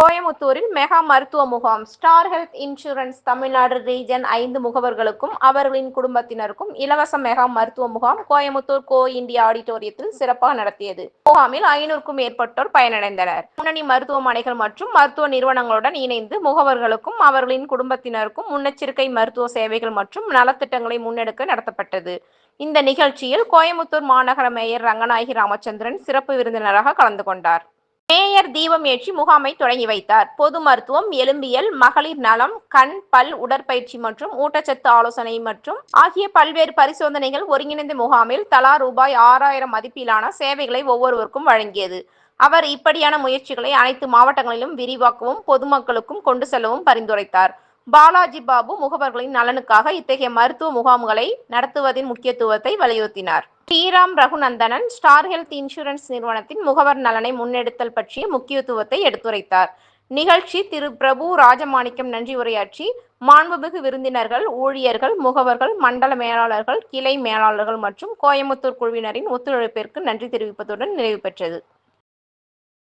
கோயமுத்தூரில் மெகா மருத்துவ முகாம் Star Health Insurance Tamil Nadu region ஐந்து முகவர்களுக்கும் அவர்களின் குடும்பத்தினருக்கும் இலவச மெகா மருத்துவ முகாம் கோயமுத்தூர் கோ இந்தியா ஆடிட்டோரியத்தில் சிறப்பாக நடத்தியது. முகாமில் ஐநூறுக்கும் மேற்பட்டோர் பயனடைந்தனர். முன்னணி மருத்துவமனைகள் மற்றும் மருத்துவ நிறுவனங்களுடன் இணைந்து முகவர்களுக்கும் அவர்களின் குடும்பத்தினருக்கும் முன்னெச்சரிக்கை மருத்துவ சேவைகள் மற்றும் நலத்திட்டங்களை முன்னெடுக்க நடத்தப்பட்டது. இந்த நிகழ்ச்சியில் கோயமுத்தூர் மாநகர மேயர் ரங்கநாயகி ராமச்சந்திரன் சிறப்பு விருந்தினராக கலந்து கொண்டார். மேயர் தீபம் ஏற்றி முகாமை தொடங்கி வைத்தார். பொது மருத்துவம் எலும்பியல் மகளிர் நலம் கண் பல் உடற்பயிற்சி மற்றும் ஊட்டச்சத்து ஆலோசனை மற்றும் ஆகிய பல்வேறு பரிசோதனைகள் ஒருங்கிணைந்த முகாமில் தலா ரூபாய் ஆறாயிரம் மதிப்பிலான சேவைகளை ஒவ்வொருவருக்கும் வழங்கியது. அவர் இப்படியான முயற்சிகளை அனைத்து மாவட்டங்களிலும் விரிவாக்கவும் பொதுமக்களுக்கும் கொண்டு செல்லவும் பரிந்துரைத்தார். பாலாஜி பாபு முகவர்களின் நலனுக்காக இத்தகைய மருத்துவ முகாம்களை நடத்துவதின் முக்கியத்துவத்தை வலியுறுத்தினார். Sriram Raghunandanan Star Health Insurance நிறுவனத்தின் முகவர் நலனை முன்னெடுத்தல் பற்றிய முக்கியத்துவத்தை எடுத்துரைத்தார். நிகழ்ச்சி திரு. பிரபு ராஜமாணிக்கம் நன்றி உரையாற்றி மாண்புமிகு விருந்தினர்கள் ஊழியர்கள் முகவர்கள் மண்டல மேலாளர்கள் கிளை மேலாளர்கள் மற்றும் கோயம்புத்தூர் குழுவினரின் ஒத்துழைப்பிற்கு நன்றி தெரிவிப்பதுடன் நிறைவு பெற்றது.